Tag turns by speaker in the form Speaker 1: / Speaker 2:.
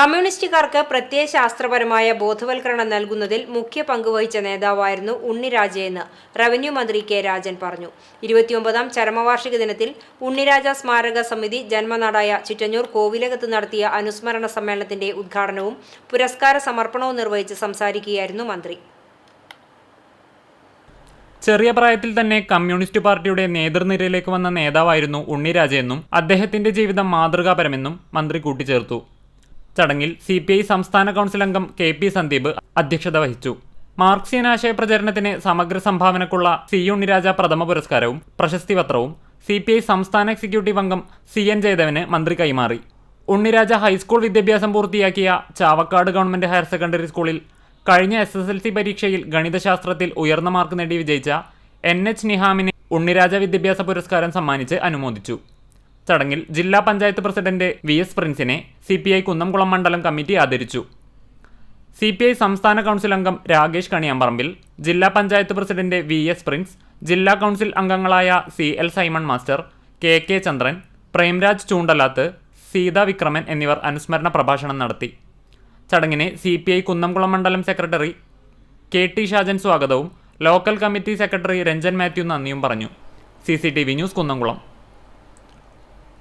Speaker 1: കമ്മ്യൂണിസ്റ്റുകാർക്ക് പ്രത്യയ ശാസ്ത്രപരമായ ബോധവൽക്കരണം നൽകുന്നതിൽ മുഖ്യ പങ്കുവഹിച്ച നേതാവായിരുന്നു ഉണ്ണിരാജയെന്ന് റവന്യൂ മന്ത്രി കെ രാജൻ പറഞ്ഞു. ഇരുപത്തിയൊമ്പതാം ചരമവാർഷിക ദിനത്തിൽ ഉണ്ണിരാജ സ്മാരക സമിതി ജന്മനാടായ ചിറ്റഞ്ഞൂർ കോവിലകത്ത് നടത്തിയ അനുസ്മരണ സമ്മേളനത്തിന്റെ ഉദ്ഘാടനവും പുരസ്കാര സമർപ്പണവും നിർവഹിച്ച് സംസാരിക്കുകയായിരുന്നു മന്ത്രി.
Speaker 2: ചെറിയ പ്രായത്തിൽ തന്നെ കമ്മ്യൂണിസ്റ്റ് പാർട്ടിയുടെ നേതൃനിരയിലേക്ക് വന്ന നേതാവായിരുന്നു ഉണ്ണിരാജയെന്നും അദ്ദേഹത്തിന്റെ ജീവിതം മാതൃകാപരമെന്നും മന്ത്രി കൂട്ടിച്ചേർത്തു. ചടങ്ങിൽ സി പി ഐ സംസ്ഥാന കൗൺസിൽ അംഗം കെ പി സന്ദീപ് അധ്യക്ഷത വഹിച്ചു. മാർക്സിയൻ ആശയ പ്രചരണത്തിന് സമഗ്ര സംഭാവനക്കുള്ള സി ഉണ്ണിരാജ പ്രഥമ പുരസ്കാരവും പ്രശസ്തി പത്രവും സി പി ഐ സംസ്ഥാന എക്സിക്യൂട്ടീവ് അംഗം സി എൻ ജയദേവന് മന്ത്രി കൈമാറി. ഉണ്ണിരാജ ഹൈസ്കൂൾ വിദ്യാഭ്യാസം പൂർത്തിയാക്കിയ ചാവക്കാട് ഗവൺമെന്റ് ഹയർ സെക്കൻഡറി സ്കൂളിൽ കഴിഞ്ഞ എസ് എസ് എൽ സി പരീക്ഷയിൽ ഗണിതശാസ്ത്രത്തിൽ ഉയർന്ന മാർക്ക് നേടി വിജയിച്ച എൻ എച്ച് നിഹാമിനെ ഉണ്ണിരാജ വിദ്യാഭ്യാസ പുരസ്കാരം സമ്മാനിച്ച് അനുമോദിച്ചു. ചടങ്ങിൽ ജില്ലാ പഞ്ചായത്ത് പ്രസിഡന്റ് വി എസ് പ്രിൻസിനെ സി പി ഐ കുന്നംകുളം മണ്ഡലം കമ്മിറ്റി ആദരിച്ചു. സി പി ഐ സംസ്ഥാന കൗൺസിൽ അംഗം രാകേഷ് കണിയാമ്പറമ്പിൽ ജില്ലാ panchayat president V S Prince ജില്ലാ കൗൺസിൽ അംഗങ്ങളായ C L Simon master K K Chandran Premraj Choondalath Seetha Vikraman എന്നിവർ അനുസ്മരണ പ്രഭാഷണം നടത്തി. ചടങ്ങിനെ സി പി ഐ കുന്നംകുളം മണ്ഡലം സെക്രട്ടറി കെ ടി ഷാജൻ സ്വാഗതവും local committee secretary Ranjan Mathew നന്ദിയും പറഞ്ഞു. C C T V news Kunnamkulam.